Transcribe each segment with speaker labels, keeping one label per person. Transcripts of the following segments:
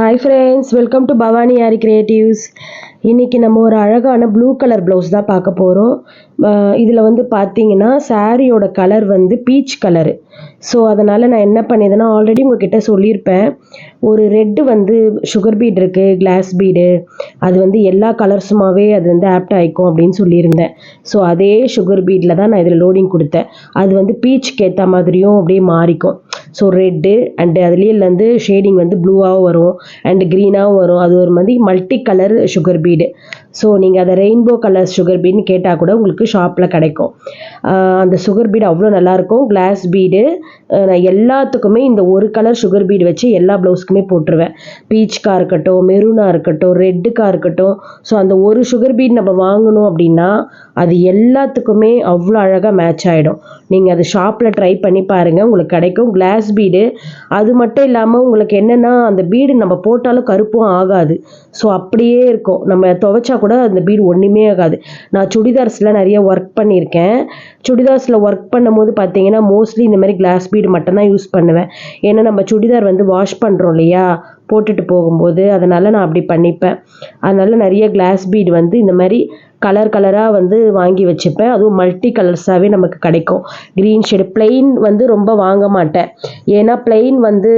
Speaker 1: Hi friends welcome to Bhavani Aari creatives இன்றைக்கி நம்ம ஒரு அழகான ப்ளூ கலர் ப்ளவுஸ் தான் பார்க்க போகிறோம் இதில் வந்து பார்த்தீங்கன்னா சாரியோட கலர் வந்து பீச் கலரு ஸோ அதனால் நான் என்ன பண்ணியதுன்னா ஆல்ரெடி உங்ககிட்ட சொல்லியிருப்பேன். ஒரு ரெட்டு வந்து சுகர் பீட் இருக்குது கிளாஸ் பீடு அது வந்து எல்லா கலர்ஸுமாவே அது வந்து ஆப்ட் ஆகிக்கும் அப்படின்னு சொல்லியிருந்தேன். ஸோ அதே சுகர் பீடில் தான் நான் இதில் லோடிங் கொடுத்தேன். அது வந்து பீச்சுக்கு ஏற்ற மாதிரியும் அப்படியே மாறிக்கும். ஸோ ரெட்டு அண்டு அதுலேயே வந்து ஷேடிங் வந்து ப்ளூவாகவும் வரும் அண்டு க்ரீனாகவும் வரும். அது ஒரு மாதிரி multi colour sugar bead so நீங்கள் அதை ரெயின்போ கலர் சுகர் பீடுன்னு கேட்டால் கூட உங்களுக்கு ஷாப்பில் கிடைக்கும். அந்த சுகர் பீடு அவ்வளோ நல்லாயிருக்கும் கிளாஸ் பீடு நான் எல்லாத்துக்குமே இந்த ஒரு கலர் சுகர் பீடு வச்சு எல்லா ப்ளவுஸ்க்குமே போட்டுருவேன். பீச்காக இருக்கட்டும் மெரூனாக இருக்கட்டும் ரெட்டுக்காக இருக்கட்டும். ஸோ அந்த ஒரு சுகர் பீட் நம்ம வாங்கணும் அப்படின்னா அது எல்லாத்துக்குமே அவ்வளோ அழகாக மேட்ச் ஆகிடும் நீங்கள் அது ஷாப்பில் ட்ரை பண்ணி பாருங்கள் உங்களுக்கு கிடைக்கும். கிளாஸ் பீடு அது மட்டும் இல்லாமல் உங்களுக்கு என்னென்னா அந்த பீடு நம்ம போட்டாலும் கருப்பும் ஆகாது. ஸோ அப்படியே இருக்கும். நம்ம துவைச்சா கூட அந்த பீடு ஒன்றுமே ஆகாது. நான் சுடிதார்ஸில் நிறைய ஒர்க் பண்ணியிருக்கேன். சுடிதார்ஸில் ஒர்க் பண்ணும்போது பார்த்தீங்கன்னா மோஸ்ட்லி இந்த மாதிரி கிளாஸ் பீடு மட்டும்தான் யூஸ் பண்ணுவேன். ஏன்னா நம்ம சுடிதார் வந்து வாஷ் பண்ணுறோம் இல்லையா? போட்டுட்டு போகும்போது. அதனால் நான் அப்படி பண்ணிப்பேன். அதனால் நிறைய கிளாஸ் பீடு வந்து இந்த மாதிரி கலர் கலராக வந்து வாங்கி வச்சுப்பேன். அதுவும் மல்டி கலர்ஸாகவே நமக்கு கிடைக்கும். க்ரீன் ஷேடு ப்ளெயின் வந்து ரொம்ப வாங்க மாட்டேன். ஏன்னா plain வந்து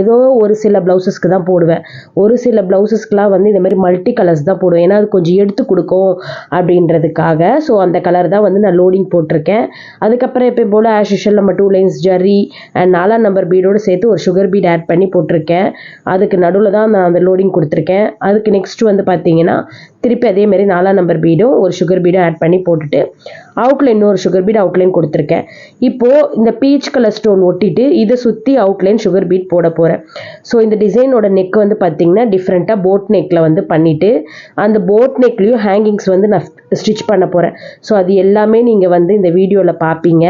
Speaker 1: ஏதோ ஒரு சில ப்ளவுசஸ்க்கு தான் போடுவேன். ஒரு சில ப்ளவுசஸ்க்குலாம் வந்து இந்த மாதிரி மல்டி கலர்ஸ் தான் போடுவேன். ஏன்னா அது கொஞ்சம் எடுத்து கொடுக்கும் அப்படின்றதுக்காக. ஸோ அந்த கலர் தான் வந்து நான் லோடிங் போட்டிருக்கேன். அதுக்கப்புறம் எப்போ போல் ஆஷ் யூஷுவல் நம்ம டூ லைன்ஸ் ஜரி அண்ட் நாலாம் நம்பர் பீடோடு சேர்த்து ஒரு சுகர் பீட் ஆட் பண்ணி போட்டிருக்கேன். அதுக்கு நடுவில் தான் நான் அந்த லோடிங் கொடுத்துருக்கேன். அதுக்கு நெக்ஸ்ட் வந்து பார்த்தீங்கன்னா திருப்பி அதே மாதிரி நாலாம் நம்பர் பீடும் ஒரு சுகர் பீடும் ஆட் பண்ணி போட்டுட்டு அவுட்லைன் இன்னொரு சுகர் பீட் அவுட்லைன் கொடுத்துருக்கேன். இப்போது இந்த பீச் கலர் ஸ்டோன் ஒட்டிட்டு இதை சுற்றி அவுட்லைன் சுகர் பீட் போட போகிறேன் ஸோ இந்த டிசைனோட நெக் வந்து பார்த்திங்கன்னா டிஃப்ரெண்ட்டாக போட் நெக்கில் வந்து பண்ணிவிட்டு அந்த போட் நெக்லேயும் ஹேங்கிங்ஸ் வந்து நான் ஸ்டிச் பண்ண போகிறேன் ஸோ அது எல்லாமே நீங்கள் வந்து இந்த வீடியோவில் பார்ப்பீங்க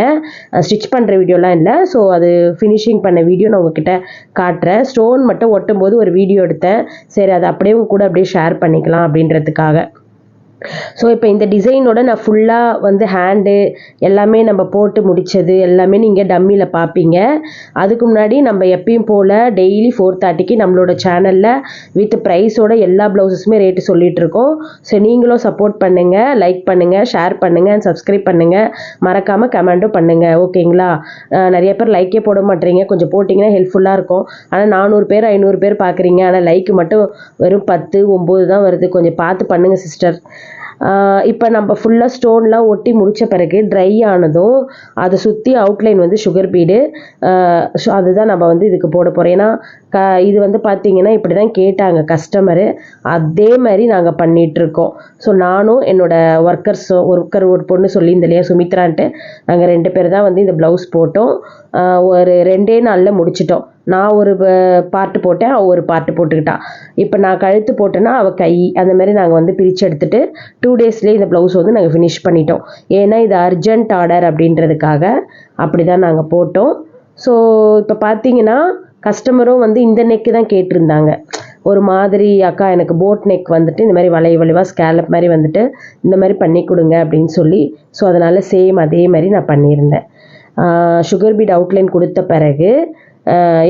Speaker 1: ஸ்டிச் பண்ணுற வீடியோலாம் இல்லை. ஸோ அது ஃபினிஷிங் பண்ண வீடியோ நான் உங்ககிட்ட காட்டுறேன். ஸ்டோன் மட்டும் ஒட்டும் போது ஒரு வீடியோ எடுத்தேன். சரி அது அப்படியே உங்க கூட அப்படியே ஷேர் பண்ணிக்கலாம் அப்படின்றதுக்காக. அதுக்காக ஸோ இப்போ இந்த டிசைனோட நான் ஃபுல்லாக வந்து ஹேண்டு எல்லாமே நம்ம போட்டு முடித்தது எல்லாமே நீங்கள் டம்மியில் பார்ப்பீங்க அதுக்கு முன்னாடி நம்ம எப்பயும் போல் டெய்லி ஃபோர் தேர்ட்டிக்கு நம்மளோட சேனலில் வித் ப்ரைஸோட எல்லா ப்ளவுஸஸுமே ரேட்டு சொல்லிகிட்ருக்கோம் இருக்கோம். ஸோ நீங்களும் சப்போர்ட் பண்ணுங்கள் லைக் பண்ணுங்கள் ஷேர் பண்ணுங்கள் அண்ட் சப்ஸ்கிரைப் பண்ணுங்கள் மறக்காமல் கமெண்ட்டும் பண்ணுங்கள் ஓகேங்களா? நிறைய பேர் லைக்கே போட மாட்டீங்க கொஞ்சம் போட்டிங்கன்னா ஹெல்ப்ஃபுல்லாக இருக்கும். ஆனால் நானூறு பேர் ஐநூறு பேர் பார்க்குறீங்க ஆனால் லைக் மட்டும் வெறும் பத்து ஒம்பது தான் வருது. கொஞ்சம் பார்த்து பண்ணுங்கள் சிஸ்டர் இப்போ நம்ம ஃபுல்லாக ஸ்டோன்லாம் ஒட்டி முடித்த பிறகு ட்ரை ஆனதும் அதை சுற்றி அவுட்லைன் வந்து சுகர் பீடு அதுதான் நம்ம வந்து இதுக்கு போட போகிறோம் ஏன்னா க இது வந்து பார்த்தீங்கன்னா இப்படி தான் கேட்டாங்க கஸ்டமரு அதே மாதிரி நாங்கள் பண்ணிகிட்ருக்கோம் ஸோ நானும் என்னோட ஒர்க்கர்ஸும் ஒர்க்கர் ஒரு பொண்ணு சொல்லியிருந்த இல்லையா சுமித்ரான்ட்டு நாங்கள் ரெண்டு பேர் தான் வந்து இந்த ப்ளவுஸ் போட்டோம். ஒரு ரெண்டே நாளில் முடிச்சிட்டோம். நான் ஒரு பார்ட்டு போட்டேன் அவள் ஒரு பார்ட்டு போட்டுக்கிட்டா. இப்போ நான் கழுத்து போட்டேன்னா அவள் கை அந்த மாதிரி நாங்கள் வந்து பிரித்து எடுத்துட்டு டூ டேஸ்லேயே இந்த ப்ளவுஸ் வந்து நாங்கள் ஃபினிஷ் பண்ணிட்டோம். ஏன்னா இது அர்ஜென்ட் ஆர்டர் அப்படின்றதுக்காக அப்படி தான் நாங்கள் போட்டோம். ஸோ இப்போ பார்த்தீங்கன்னா கஸ்டமரும் வந்து இந்த நெக்கு தான் கேட்டிருந்தாங்க. ஒரு மாதிரி அக்கா எனக்கு போட் நெக் வந்துட்டு இந்த மாதிரி வளைய வளைவாக ஸ்கேலப் மாதிரி வந்துட்டு இந்த மாதிரி பண்ணி கொடுங்க அப்படின்னு சொல்லி ஸோ அதனால் சேம் அதே மாதிரி நான் பண்ணியிருந்தேன். சுகர் பீட் அவுட்லைன் கொடுத்த பிறகு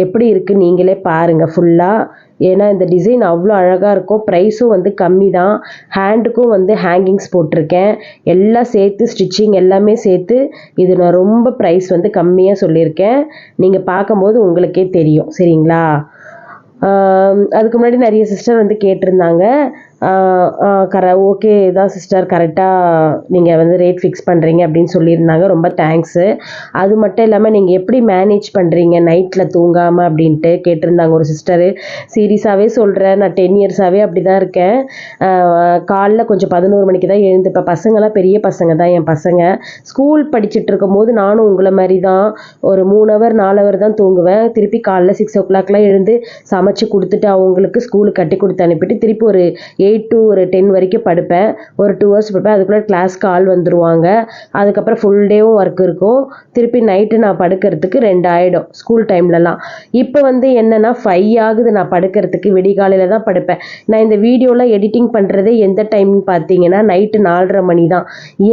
Speaker 1: எப்படி இருக்குது நீங்களே பாருங்கள் ஃபுல்லாக ஏன்னா இந்த டிசைன் அவ்வளோ அழகாக இருக்கும். ப்ரைஸும் வந்து கம்மி தான் ஹேண்டுக்கும் வந்து ஹேங்கிங்ஸ் போட்டிருக்கேன். எல்லாம் சேர்த்து ஸ்டிச்சிங் எல்லாமே சேர்த்து இது நான் ரொம்ப ப்ரைஸ் வந்து கம்மியாக சொல்லியிருக்கேன். நீங்கள் பார்க்கும்போது உங்களுக்கே தெரியும். சரிங்களா? அதுக்கு முன்னாடி நிறைய சிஸ்டர் வந்து கேட்டிருந்தாங்க. கர ஓகே தான் சிஸ்டர் கரெக்டாக நீங்கள் வந்து ரேட் ஃபிக்ஸ் பண்ணுறீங்க அப்படின்னு சொல்லியிருந்தாங்க. ரொம்ப தேங்க்ஸு அது மட்டும் இல்லாமல் நீங்கள் எப்படி மேனேஜ் பண்ணுறீங்க நைட்டில் தூங்காமல் அப்படின்ட்டு கேட்டிருந்தாங்க ஒரு சிஸ்டரு சீரியஸாகவே சொல்கிறேன் நான் டென் இயர்ஸாகவே அப்படி தான் இருக்கேன். காலைல கொஞ்சம் பதினோரு மணிக்கு தான் எழுந்து இப்போ பசங்களாம் பெரிய பசங்க தான் என் பசங்க. ஸ்கூல் படிச்சுட்டு இருக்கும்போது நானும் உங்களை மாதிரி தான் ஒரு மூணு ஹவர் நாலு ஹவர் தான் தூங்குவேன். திருப்பி காலைல சிக்ஸ் ஓ கிளாக்லாம் எழுந்து சமைச்சு கொடுத்துட்டு அவங்களுக்கு ஸ்கூலுக்கு கட்டி கொடுத்து அனுப்பிட்டு திருப்பி ஒரு எயிட் எயிட் டு ஒரு டென் வரைக்கும் படுப்பேன். ஒரு டூ ஹவர்ஸ் படுப்பேன். அதுக்குள்ளே கிளாஸ்க்கு ஆள் வந்துடுவாங்க அதுக்கப்புறம் ஃபுல் டேவும் ஒர்க் இருக்கும். திருப்பி நைட்டு நான் படுக்கிறதுக்கு ரெண்டு ஆகிடும் ஸ்கூல் டைம்லலாம் இப்போ வந்து என்னென்னா ஃபைவ் ஆகுது நான் படுக்கிறதுக்கு. விடிகாலையில் தான் படுப்பேன். நான் இந்த வீடியோலாம் எடிட்டிங் பண்ணுறதே எந்த டைம்னு பார்த்தீங்கன்னா நைட்டு நாலரை மணி தான்.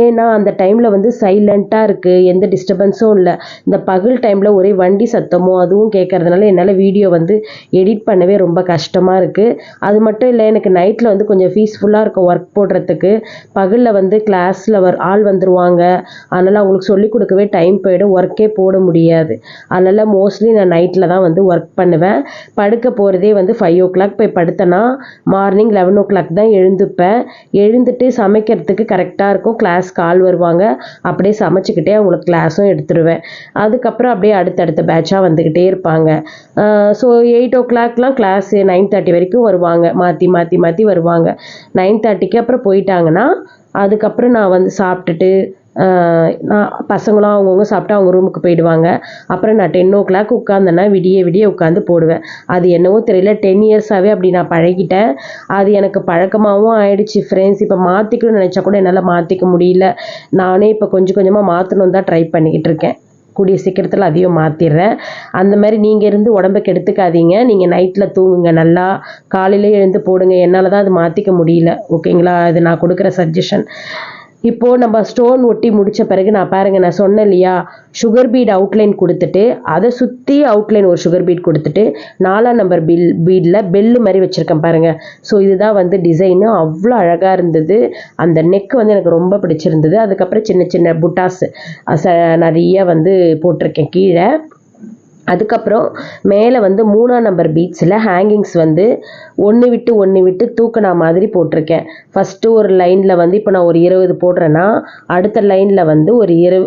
Speaker 1: ஏன்னா அந்த டைமில் வந்து சைலண்ட்டாக இருக்குது எந்த டிஸ்டர்பன்ஸும் இல்லை. இந்த பகல் டைமில் ஒரே வண்டி சத்தமோ அதுவும் கேட்கறதுனால என்னால் வீடியோ வந்து எடிட் பண்ணவே ரொம்ப கஷ்டமாக இருக்குது அது மட்டும் இல்லை எனக்கு நைட்டில் வந்து கொஞ்சம் பீஸ்ஃபுல்லாக இருக்கும் ஒர்க் போடுறதுக்கு. பகலில் வந்து கிளாஸில் வர் ஆள் வந்துருவாங்க. அதனால் அவங்களுக்கு சொல்லிக் கொடுக்கவே டைம் போயிடும். ஒர்க்கே போட முடியாது. அதனால் மோஸ்ட்லி நான் நைட்டில் தான் வந்து ஒர்க் பண்ணுவேன். படுக்க போகிறதே வந்து ஃபைவ் ஓ கிளாக் போய் படுத்தேன்னா மார்னிங் லெவன் ஓ கிளாக் தான் எழுந்துப்பேன். எழுந்துட்டு சமைக்கிறதுக்கு கரெக்டாக இருக்கும். கிளாஸ்க்கு ஆள் வருவாங்க. அப்படியே சமைச்சிக்கிட்டே அவங்களுக்கு கிளாஸும் எடுத்துருவேன். அதுக்கப்புறம் அப்படியே அடுத்தடுத்த பேட்சாக வந்துக்கிட்டே இருப்பாங்க. ஸோ எயிட் ஓ கிளாக்லாம் கிளாஸு நைன் தேர்ட்டி வரைக்கும் வருவாங்க. மாற்றி மாற்றி மாற்றி வருவாங்க. நைன் தேர்ட்டிக்கு அப்புறம் போயிட்டாங்கன்னா அதுக்கப்புறம் நான் வந்து சாப்பிட்டுட்டு நான் பசங்களும் அவங்கவுங்க சாப்பிட்டு அவங்க ரூமுக்கு போயிடுவாங்க. அப்புறம் நான் டென் ஓ கிளாக் உட்காந்தேன்னா விடிய விடிய உட்காந்து போடுவேன். அது என்னவோ தெரியல டென் இயர்ஸாகவே அப்படி நான் பழகிட்டேன். அது எனக்கு பழக்கமாகவும் ஆயிடுச்சு ஃப்ரெண்ட்ஸ் இப்போ மாற்றிக்கணும்னு நினச்சா கூட என்னால் மாற்றிக்க முடியல. நானே இப்போ கொஞ்சம் கொஞ்சமாக மாற்றணும் தான் ட்ரை பண்ணிக்கிட்டு இருக்கேன். கூடிய சீக்கிரத்தில் அதையும் மாற்றிடுறேன் அந்த மாதிரி நீங்கள் இருந்து உடம்ப கெடுத்துக்காதீங்க. நீங்கள் நைட்டில் தூங்குங்க. நல்லா காலையிலே எழுந்து போடுங்க. என்னால் தான் அது மாற்றிக்க முடியல. ஓகேங்களா? அது நான் கொடுக்குற சஜஷன் இப்போது நம்ம ஸ்டோன் ஒட்டி முடித்த பிறகு நான் பாருங்கள் நான் சொன்னேன் இல்லையா? சுகர் பீட் அவுட்லைன் கொடுத்துட்டு அதை சுற்றி அவுட்லைன் ஒரு சுகர் பீட் கொடுத்துட்டு நாலாம் நம்பர் பில் பீடில் பெல்லு மாதிரி வச்சுருக்கேன் பாருங்கள் ஸோ இதுதான் வந்து டிசைனு அவ்வளோ அழகாக இருந்தது. அந்த நெக் வந்து எனக்கு ரொம்ப பிடிச்சிருந்தது. அதுக்கப்புறம் சின்ன சின்ன புட்டாஸ் நிறைய வந்து போட்டிருக்கேன் கீழே. அதுக்கப்புறம் மேலே வந்து மூணாம் நம்பர் பீட்ஸில் ஹேங்கிங்ஸ் வந்து ஒன்று விட்டு ஒன்று விட்டு தூக்கினா மாதிரி போட்டிருக்கேன். ஃபஸ்ட்டு ஒரு லைனில் வந்து இப்போ நான் ஒரு இருபது போடுறேன்னா அடுத்த லைனில் வந்து ஒரு இரு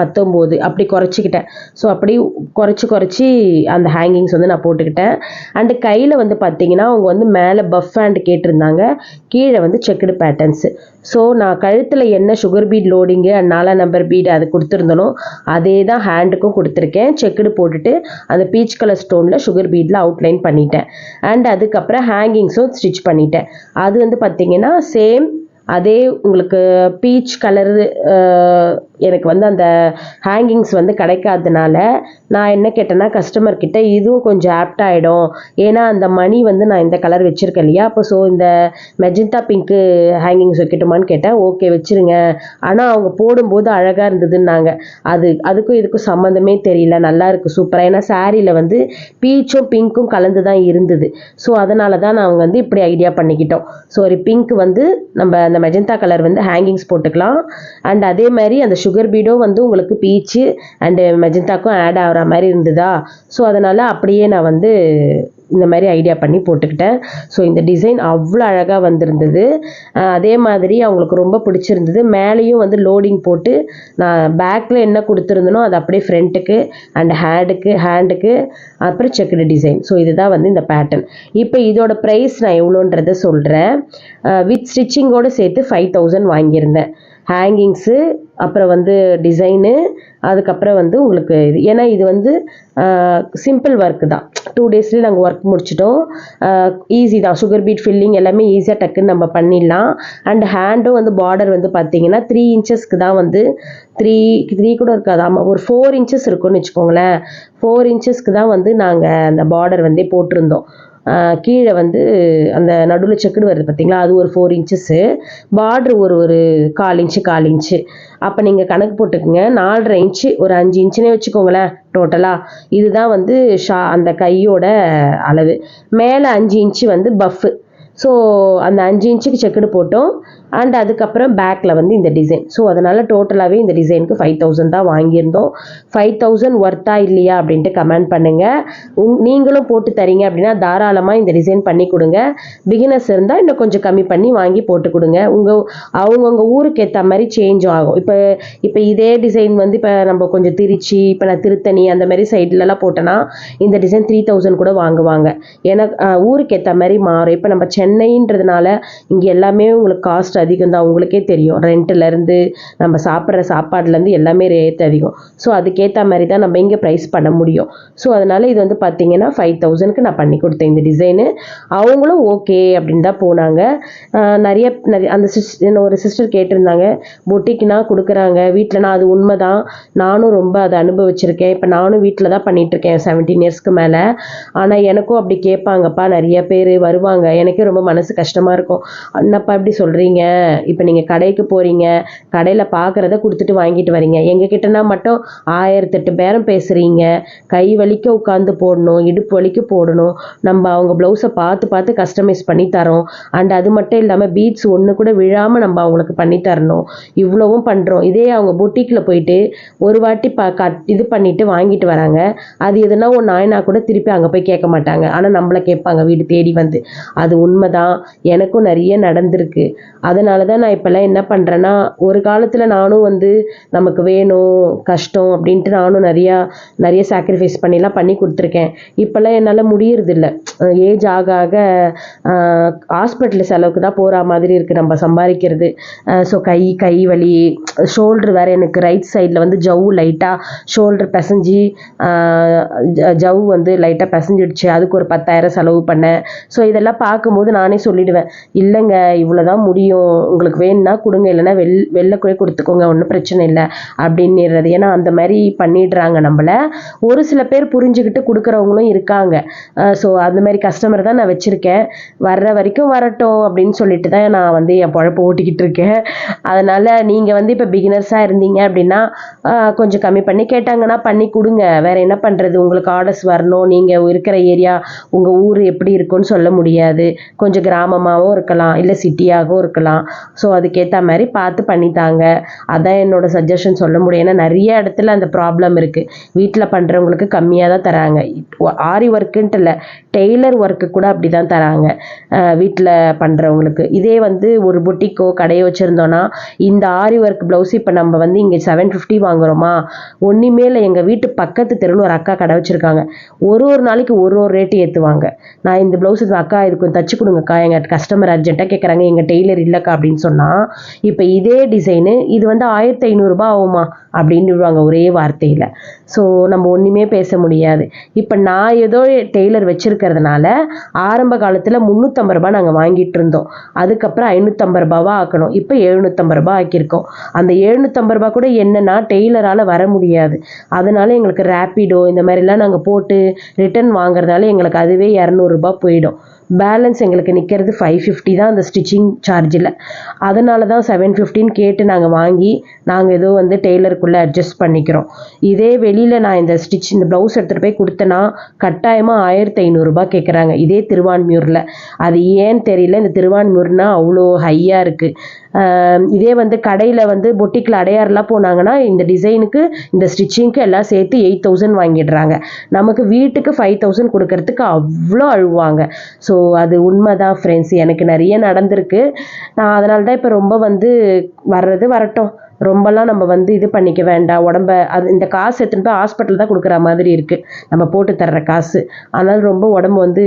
Speaker 1: பத்தொம்போது அப்படி குறைச்சிக்கிட்டேன். ஸோ அப்படி குறைச்சி குறைச்சி அந்த ஹேங்கிங்ஸ் வந்து நான் போட்டுக்கிட்டேன். அண்டு கையில் வந்து பார்த்தீங்கன்னா அவங்க வந்து மேலே பஃப் ஹேண்ட் கேட்டிருந்தாங்க. கீழே வந்து செக்குடு பேட்டர்ன்ஸு ஸோ நான் கழுத்தில் என்ன சுகர் பீட் லோடிங்கு அண்ட் நாலாம் நம்பர் பீட் அது கொடுத்துருந்தனோ அதே தான் ஹேண்டுக்கும் கொடுத்துருக்கேன். செக்குடு போட்டுட்டு அந்த பீச் கலர் ஸ்டோனில் சுகர் பீடில் அவுட்லைன் பண்ணிட்டேன். அண்ட் அதுக்கப்புறம் ஹேங்கிங்ஸும் ஸ்டிச் பண்ணிட்டேன். அது வந்து பார்த்தீங்கன்னா சேம் அதே உங்களுக்கு பீச் கலரு எனக்கு வந்து அந்த ஹேங்கிங்ஸ் வந்து கிடைக்காதனால நான் என்ன கேட்டேன்னா கஸ்டமர் கிட்ட இதுவும் கொஞ்சம் ஆப்ட் ஆகிடும் ஏன்னா அந்த மணி வந்து நான் இந்த கலர் வச்சுருக்கேன் இல்லையா? அப்போ ஸோ இந்த மெஜெண்டா பிங்க்கு ஹேங்கிங்ஸ் வைக்கட்டுமான்னு கேட்டேன். ஓகே வச்சுருங்க. ஆனால் அவங்க போடும்போது அழகாக இருந்ததுன்னாங்க. அது அதுக்கும் இதுக்கும் சம்மந்தமே தெரியல. நல்லா இருக்குது சூப்பராக ஏன்னா சாரியில் வந்து பீச்சும் பிங்க்கும் கலந்து தான் இருந்தது. ஸோ அதனால தான் நாங்கள் வந்து இப்படி ஐடியா பண்ணிக்கிட்டோம். ஸோ ஒரு பிங்க் வந்து நம்ம அந்த மெஜெண்டா கலர் வந்து ஹேங்கிங்ஸ் போட்டுக்கலாம். அண்ட் அதே மாதிரி அந்த சுகர் பீடும் வந்து உங்களுக்கு பீச்சு அண்டு மெஜந்தாக்கும் ஆட் ஆகிற மாதிரி இருந்ததா? ஸோ அதனால் அப்படியே நான் வந்து இந்த மாதிரி ஐடியா பண்ணி போட்டுக்கிட்டேன். ஸோ இந்த டிசைன் அவ்வளோ அழகாக வந்திருந்தது. அதே மாதிரி அவங்களுக்கு ரொம்ப பிடிச்சிருந்தது. மேலேயும் வந்து லோடிங் போட்டு நான் பேக்கில் என்ன கொடுத்துருந்தனோ அது அப்படியே ஃப்ரண்ட்டுக்கு அண்ட் ஹேண்டுக்கு ஹேண்டுக்கு அப்புறம் செக்குடு டிசைன் ஸோ இதுதான் வந்து இந்த பேட்டர்ன் இப்போ இதோட ப்ரைஸ் நான் எவ்வளோன்றதை சொல்கிறேன் வித் ஸ்டிச்சிங்கோடு சேர்த்து ஃபைவ் தௌசண்ட் வாங்கியிருந்தேன். ஹேங்கிங்ஸு அப்புறம் வந்து டிசைனு அதுக்கப்புறம் வந்து உங்களுக்கு இது. ஏன்னா இது வந்து சிம்பிள் ஒர்க்கு தான். டூ டேஸ்லேயே நாங்கள் ஒர்க் முடிச்சிட்டோம். ஈஸி தான். சுகர் பீட் ஃபில்லிங் எல்லாமே ஈஸியாக டக்குன்னு நம்ம பண்ணிடலாம். அண்ட் ஹேண்டும் வந்து பார்டர் வந்து பார்த்தீங்கன்னா த்ரீ இன்ச்சஸ்க்கு தான் வந்து த்ரீ த்ரீ கூட இருக்காது. ஆமாம் ஒரு ஃபோர் இன்ச்சஸ் இருக்கும்னு வச்சுக்கோங்களேன். ஃபோர் இன்ச்சஸ்க்கு தான் வந்து நாங்கள் அந்த பார்டர் வந்து போட்டிருந்தோம். கீழே வந்து அந்த நடுவில் செக்குடு வருது பார்த்தீங்களா அது ஒரு ஃபோர் இன்ச்சஸ்ஸு பார்ட்ரு ஒரு ஒரு கால் இன்ச்சு கால் இன்ச்சு அப்போ நீங்கள் கணக்கு போட்டுக்குங்க. நாலரை இன்ச்சு ஒரு அஞ்சு இன்ச்சுனே வச்சுக்கோங்களேன் டோட்டலாக இதுதான் வந்து ஷா அந்த கையோட அளவு. மேலே அஞ்சு இன்ச்சு வந்து பஃப்பு ஸோ அந்த அஞ்சு இன்ச்சுக்கு செக்குடு போட்டோம். அண்ட் அதுக்கப்புறம் பேக்கில் வந்து இந்த டிசைன் ஸோ அதனால் டோட்டலாகவே இந்த டிசைனுக்கு ஃபைவ் தௌசண்ட் தான் வாங்கியிருந்தோம். ஃபைவ் தௌசண்ட் ஒர்த்தா இல்லையா அப்படின்ட்டு கமெண்ட் பண்ணுங்கள் உங் நீங்களும் போட்டு தரீங்க அப்படின்னா தாராளமாக இந்த டிசைன் பண்ணி கொடுங்க. பிகினர்ஸ் இருந்தால் இன்னும் கொஞ்சம் கம்மி பண்ணி வாங்கி போட்டு கொடுங்க. உங்கள் அவங்கவுங்க ஊருக்கு ஏற்ற மாதிரி சேஞ்ச் ஆகும். இப்போ இப்போ இதே டிசைன் வந்து இப்போ நம்ம கொஞ்சம் திருச்சி இப்போ நான் திருத்தணி அந்த மாதிரி சைட்லலாம் போட்டேன்னா இந்த டிசைன் த்ரீ தௌசண்ட் கூட வாங்குவாங்க. ஏன்னா ஊருக்கு ஏற்ற மாதிரி மாறும். இப்போ நம்ம சென்னை சென்னைன்றதுனால இங்கே எல்லாமே உங்களுக்கு காஸ்ட் அதிகம் தான் உங்களுக்கே தெரியும். ரெண்ட்டுலேருந்து நம்ம சாப்பிட்ற சாப்பாடுலேருந்து எல்லாமே ரேட் அதிகம். ஸோ அதுக்கேற்ற மாதிரி தான் நம்ம இங்கே ப்ரைஸ் பண்ண முடியும். ஸோ அதனால் இது வந்து பார்த்தீங்கன்னா ஃபைவ் தௌசண்ட்க்கு நான் பண்ணி கொடுத்தேன் இந்த டிசைனு அவங்களும் ஓகே அப்படின்னு தான் போனாங்க. நிறைய நிறைய அந்த சிஸ் என்ன ஒரு சிஸ்டர் கேட்டிருந்தாங்க பொட்டிக்குனா கொடுக்குறாங்க. வீட்டிலனா அது உண்மை தான் நானும் ரொம்ப அதை அனுபவிச்சிருக்கேன். இப்போ நானும் வீட்டில் தான் பண்ணிகிட்ருக்கேன் செவன்டீன் இயர்ஸ்க்கு மேலே. ஆனால் எனக்கும் அப்படி கேட்பாங்கப்பா. நிறைய பேர் வருவாங்க. எனக்கே ரொம்ப மனசு கஷ்டமாக இருக்கும். என்னப்பா இப்படி சொல்கிறீங்க இப்போ நீங்கள் கடைக்கு போகிறீங்க கடையில் பார்க்குறத கொடுத்துட்டு வாங்கிட்டு வரீங்க. எங்கள் கிட்டனா மட்டும் ஆயிரத்தெட்டு பேரம் பேசுகிறீங்க கை வலிக்க உட்காந்து போடணும். இடுப்பு வலிக்க போடணும். நம்ம அவங்க ப்ளவுஸை பார்த்து பார்த்து கஸ்டமைஸ் பண்ணி தரோம். அண்ட் அது மட்டும் இல்லாமல் பீட்ஸ் ஒன்று கூட விழாமல் நம்ம அவங்களுக்கு பண்ணி தரணும். இவ்வளவும் பண்ணுறோம் இதே அவங்க பொட்டிக்கில் போயிட்டு ஒரு வாட்டி ப கட் இது பண்ணிட்டு வாங்கிட்டு வராங்க. அது எதுனா ஒன்று ஆயினா கூட திருப்பி அங்கே போய் கேட்க மாட்டாங்க. ஆனால் நம்மளை கேட்பாங்க. வீடு தேடி வந்து. அது உண்மை உண்மைதான் எனக்கும் நிறைய நடந்திருக்கு. அதனால தான் நான் இப்போல்லாம் என்ன பண்ணுறேன்னா ஒரு காலத்தில் நானும் வந்து நமக்கு வேணும் கஷ்டம் அப்படின்ட்டு நானும் நிறையா நிறைய சாக்ரிஃபைஸ் பண்ணிலாம் பண்ணி கொடுத்துருக்கேன். இப்போல்லாம் என்னால் முடியறதில்ல. ஏஜ் ஆக ஆக ஹாஸ்பிட்டல் செலவுக்கு தான் போகிற மாதிரி இருக்குது நம்ம சம்பாதிக்கிறது. ஸோ கை கை வலி ஷோல்ட்ரு வேறு எனக்கு ரைட் சைடில் வந்து ஜவ்வு லைட்டாக ஷோல்டர் பிசைஞ்சி ஜவ் வந்து லைட்டாக பிசைஞ்சிடுச்சு. அதுக்கு ஒரு பத்தாயிரம் செலவு பண்ணேன். ஸோ இதெல்லாம் பார்க்கும்போது நானே சொல்லிடுவேன் இல்லைங்க இவ்வளோ தான் முடியும் உங்களுக்கு வேணும்னா கொடுங்க இல்லைன்னா வெள் வெளில கூட கொடுத்துக்கோங்க ஒன்றும் பிரச்சனை இல்லை அப்படின்னுறது. ஏன்னா அந்த மாதிரி பண்ணிடுறாங்க நம்மளை. ஒரு சில பேர் புரிஞ்சுக்கிட்டு கொடுக்குறவங்களும் இருக்காங்க. ஸோ அந்த மாதிரி கஸ்டமர் தான் நான் வச்சுருக்கேன். வர்ற வரைக்கும் வரட்டும் அப்படின்னு சொல்லிட்டு தான் நான் வந்து என் பொழப்ப ஓட்டிக்கிட்டு இருக்கேன். அதனால் நீங்கள் வந்து இப்போ பிகினர்ஸாக இருந்தீங்க அப்படின்னா கொஞ்சம் கம்மி பண்ணி கேட்டாங்கன்னா பண்ணி கொடுங்க. வேறு என்ன பண்ணுறது உங்களுக்கு ஆர்டர்ஸ் வரணும். நீங்கள் இருக்கிற ஏரியா உங்கள் ஊர் எப்படி இருக்குன்னு சொல்ல முடியாது. கொஞ்சம் கிராமமாகவும் இருக்கலாம் இல்லை சிட்டியாகவும் இருக்கலாம். ஸோ அதுக்கேற்ற மாதிரி பார்த்து பண்ணித்தாங்க. அதான் என்னோட சஜஷன் சொல்ல முடியும். ஏன்னா நிறைய இடத்துல அந்த ப்ராப்ளம் இருக்குது வீட்டில் பண்ணுறவங்களுக்கு கம்மியாக தான் தராங்க. ஆரி ஒர்க்குன்ட்டு இல்லை டெய்லர் ஒர்க்கு கூட அப்படி தான் தராங்க வீட்டில் பண்ணுறவங்களுக்கு இதே வந்து ஒரு பொட்டிக்கோ கடையோ வச்சுருந்தோன்னா இந்த ஆரி ஒர்க் ப்ளவுஸ் இப்போ நம்ம வந்து இங்கே செவன் ஃபிஃப்டி வாங்குறோமா? ஒன்றுமே இல்லை. எங்கள் வீட்டு பக்கத்து தெருவில் ஒரு அக்கா கடை வச்சுருக்காங்க. ஒரு ஒரு நாளைக்கு ஒரு ஒரு ரேட்டு ஏற்றுவாங்க நான் இந்த ப்ளவுஸ் அக்கா இதுக்கு கொஞ்சம் தச்சு கொடுங்கக்கா எங்கள் கஸ்டமர் அர்ஜென்ட்டாக கேட்குறாங்க எங்கள் டெய்லர் இல்லைக்கா அப்படின்னு சொன்னால் இப்போ இதே டிசைனு இது வந்து ஆயிரத்தி ஐநூறுரூபா ஆகுமா? அப்படின்னு விடுவாங்க ஒரே வார்த்தையில். ஸோ நம்ம ஒன்றுமே பேச முடியாது. இப்போ நான் ஏதோ டெய்லர் வச்சுருக்கிறதுனால ஆரம்ப காலத்தில் முந்நூற்றம்பது ரூபா நாங்கள் வாங்கிட்டு இருந்தோம். அதுக்கப்புறம் ஐநூற்றம்பது ரூபாவா ஆக்கணும். இப்போ எழுநூற்றம்பது ரூபா ஆக்கியிருக்கோம். அந்த எழுநூற்றம்பது ரூபா கூட என்னன்னா டெய்லரால் வர முடியாது. அதனால எங்களுக்கு ரேப்பிடோ இந்த மாதிரிலாம் நாங்கள் போட்டு ரிட்டர்ன் வாங்குறதால எங்களுக்கு அதுவே இரநூறுபா போயிடும். பேலன்ஸ் எங்களுக்கு நிற்கிறது ஃபைவ் ஃபிஃப்டி தான் அந்த ஸ்டிச்சிங் சார்ஜில் அதனால தான் செவன் ஃபிஃப்டின்னு கேட்டு நாங்கள் வாங்கி நாங்கள் ஏதோ வந்து டெய்லருக்குள்ளே அட்ஜஸ்ட் பண்ணிக்கிறோம். இதே வெளியில் நான் இந்த ஸ்டிச் இந்த ப்ளவுஸ் எடுத்துகிட்டு போய் கொடுத்தேன்னா கட்டாயமாக ஆயிரத்தி ஐநூறுரூபா கேட்குறாங்க இதே திருவான்மியூரில். அது ஏன்னு தெரியல. இந்த திருவான்மியூர்னால் அவ்வளோ ஹையாக இருக்குது இதே வந்து கடையில் வந்து பொட்டிக்கில் அடையாறுலாம் போனாங்கன்னா இந்த டிசைனுக்கு இந்த ஸ்டிச்சிங்க்கு எல்லாம் சேர்த்து எயிட் தௌசண்ட் வாங்கிடுறாங்க. நமக்கு வீட்டுக்கு ஃபைவ் தௌசண்ட் கொடுக்கறதுக்கு அவ்வளோ அழுவாங்க. ஸோ அது உண்மை தான் ஃப்ரெண்ட்ஸ் எனக்கு நிறைய நடந்திருக்கு. நான் அதனால தான் இப்போ ரொம்ப வந்து வர்றது வரட்டும். ரொம்பலாம் நம்ம வந்து இது பண்ணிக்க வேண்டாம். உடம்ப அது இந்த காசு எடுத்துன்னு போய் ஹாஸ்பிட்டல் தான் கொடுக்குற மாதிரி இருக்குது நம்ம போட்டு தர்ற காசு. அதனால் ரொம்ப உடம்பு வந்து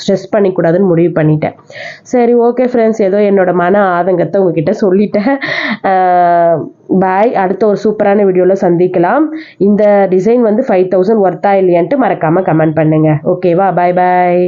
Speaker 1: ஸ்ட்ரெஸ் பண்ணிக்கூடாதுன்னு முடிவு பண்ணிட்டேன். சரி ஓகே ஃப்ரெண்ட்ஸ் ஏதோ என்னோடய மன ஆதங்கத்தை உங்ககிட்ட சொல்லிட்டேன். பாய் அடுத்த ஒரு சூப்பரான வீடியோவில் சந்திக்கலாம். இந்த டிசைன் வந்து ஃபைவ் தௌசண்ட் ஒர்த்தா இல்லையான்ட்டு மறக்காமல் கமெண்ட் பண்ணுங்கள் ஓகேவா பாய் பாய்